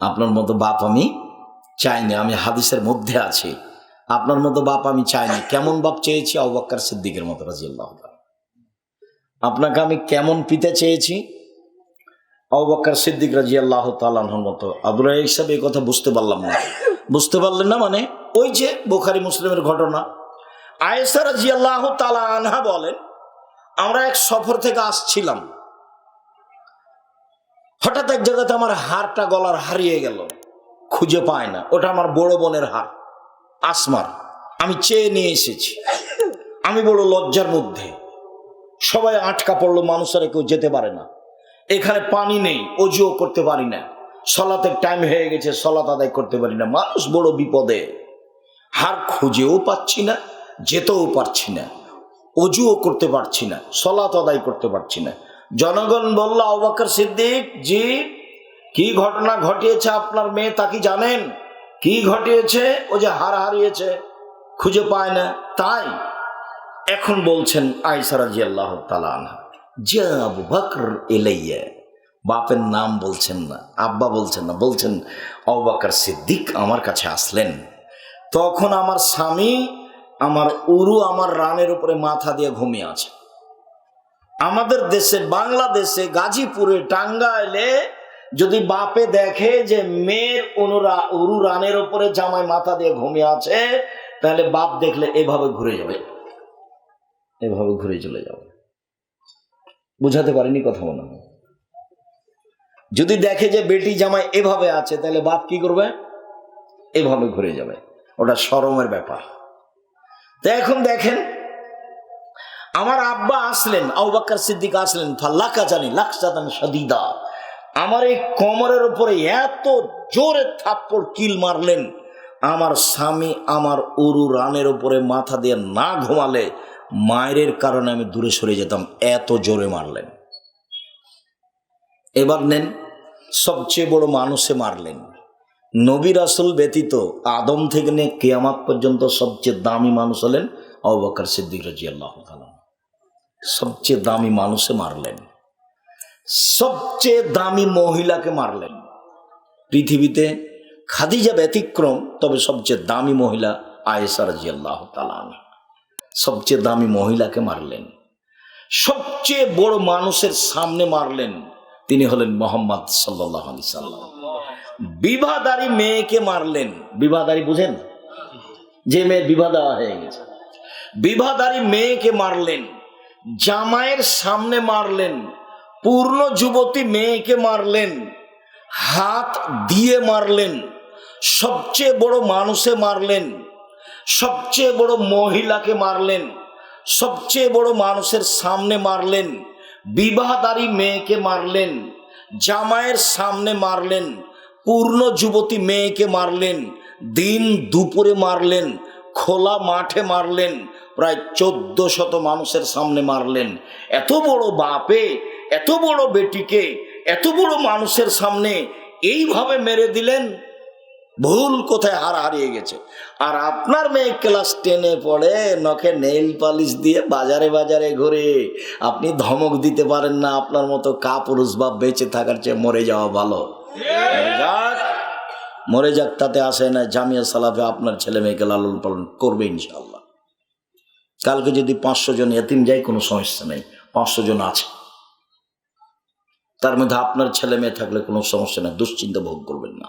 আপনার মতো বাপ আমি চাইনি আমি হাদিসের মধ্যে আছি। আপনার মতো বাপ আমি চাইনি কেমন বাপ চেয়েছি? অবাক্কার সিদ্দিকের মতো রাজিয়াল্লাহ আপনাকে আমি কেমন পিতা চেয়েছি? অবাক্কার সিদ্দিক রাজি আল্লাহ তালাহর মতো। আবুরা হিসাবে এই কথা বুঝতে পারলাম না। বুঝতে পারলেন না মানে? ওই যে বোখারি মুসলিমের ঘটনা। আয়েসা রাজি আল্লাহ তালা আনহা বলেন, আমরা এক সফর থেকে আসছিলাম। হঠাৎ এক জায়গাতে আমার হারটা গলার হারিয়ে গেল। খুঁজে পায় না। ওটা আমার বড় বোনের হার আসমার। আমি চেয়ে নিয়ে এসেছি। আমি বড় লজ্জার মধ্যে। সবাই আটকা পড়ল মানুষেরা কেউ যেতে পারে না। এখানে পানি নেই, অজুও করতে পারি না। সলাতের টাইম হয়ে গেছে, সলাত আদায় করতে পারি না। মানুষ বড় বিপদে। হার খুঁজেও পাচ্ছি না, যেতেও পারছি না। অজুও করতে পারছি না, সলাত আদায় করতে পারছি না। জনগণ বলল অবাকর সিদ্দিক, জি, কি ঘটনা ঘটিয়েছে আপনার মেয়ে তা কি জানেন? কি ঘটিয়েছে? ও যে হার হারিয়েছে, খুঁজে পায় না। তাই এখন বলছেন আইসারা জি আল্লাহ তালা বাপের নাম বলছেন না, আব্বা বলছেন না, বলছেন অবাকর সিদ্দিক আমার কাছে আসলেন। তখন আমার স্বামী, আমার উরু, আমার রানের উপরে মাথা দিয়ে ঘুমিয়ে আছে। আমাদের দেশে, বাংলাদেশে, গাজীপুরে, টাঙ্গাইলে যদি বাপে দেখে যে মেয়ের অনুরা উরু রানের উপরে জামাই মাথা দিয়ে ঘুমিয়ে আছে, তাহলে বাপ দেখলে এভাবে ঘুরে যাবে। এভাবে ঘুরে চলে যাবে। বুঝাতে পারিনি কথা মনে হয়। যদি দেখে যে বেটি জামাই এভাবে আছে, তাহলে বাপ কি করবে? এভাবে ঘুরে যাবে। ওটা সরমের ব্যাপার। তো এখন দেখেন আমার আব্বা আসলেন আউবাক্কার সিদ্দিক আসলেন, ফাল্লাকা জানি, লাকসাদান সদিদা আমার এই কোমরের উপরে এত জোরে থাপ্পড় কিল মারলেন, আমার স্বামী আমার উরু রানের উপরে মাথা দিয়ে না ঘুমালে মায়ের কারণে আমি দূরে সরে যেতাম, এত জোরে মারলেন। এবার নেন, সবচেয়ে বড় মানুষে মারলেন। নবী রাসুল ব্যতীত আদম থেকে নিয়ে কেয়ামাত পর্যন্ত সবচেয়ে দামি মানুষ হলেন অবাকার সিদ্দিক রাজি আল্লাহ সবচেয়ে দামি মানুষে মারলেন। সবচেয়ে দামি মহিলাকে মারলেন। পৃথিবীতে খাদিজা ব্যতিক্রম, তবে সবচেয়ে দামি মহিলা আয়েসা রাজি আল্লাহ সবচেয়ে দামি মহিলাকে মারলেন। সবচেয়ে বড় মানুষের সামনে মারলেন তিনি হলেন মোহাম্মদ সাল্লাহ আলি সাল্লাম। বিবাহদারী মেয়েকে মারলেন। বিবাহদারী বুঝেন? যে মেয়ের বিবাহ দেওয়া হয়ে গেছে। বিবাহদারী মেয়েকে মারলেন। জামাইয়ের সামনে মারলেন, পূর্ণ যুবতী মেয়েকে মারলেন, হাত দিয়ে মারলেন, সবচেয়ে বড় মানুষে মারলেন, সবচেয়ে বড় মহিলাকে মারলেন, সবচেয়ে বড় মানুষের সামনে মারলেন, বিবাহদারী মেয়েকে মারলেন, জামাইয়ের সামনে মারলেন, পূর্ণ যুবতী মেয়েকে মারলেন, দিন দুপুরে মারলেন খোলা মাঠে মারলেন, প্রায় চোদ্দ শত মানুষের সামনে মারলেন। এত বড় বাপে, এত বড় বেটিকে, এত বড় মানুষের সামনে এইভাবে মেরে দিলেন, ভুল কোথায় হার হারিয়ে গেছে। আর আপনার মেয়ে ক্লাস টেনে পড়ে, নখে নেইল পালিশ দিয়ে বাজারে বাজারে ঘুরে, আপনি ধমক দিতে পারেন না, আপনার মতো কাপুরুষ বা বেঁচে থাকার চেয়ে মরে যাওয়া ভালো। মরে যাক, তাতে আসে না জামিয়া সালাফে আপনার ছেলে মেয়েকে লালন পালন করবে ইনশাল্লাহ কালকে যদি পাঁচশো জন এতিম যায়, কোনো সমস্যা নেই, পাঁচশো জন আছে। তার মধ্যে আপনার ছেলে মেয়ে থাকলে কোনো সমস্যা নেই, দুশ্চিন্তা ভোগ করবেন না।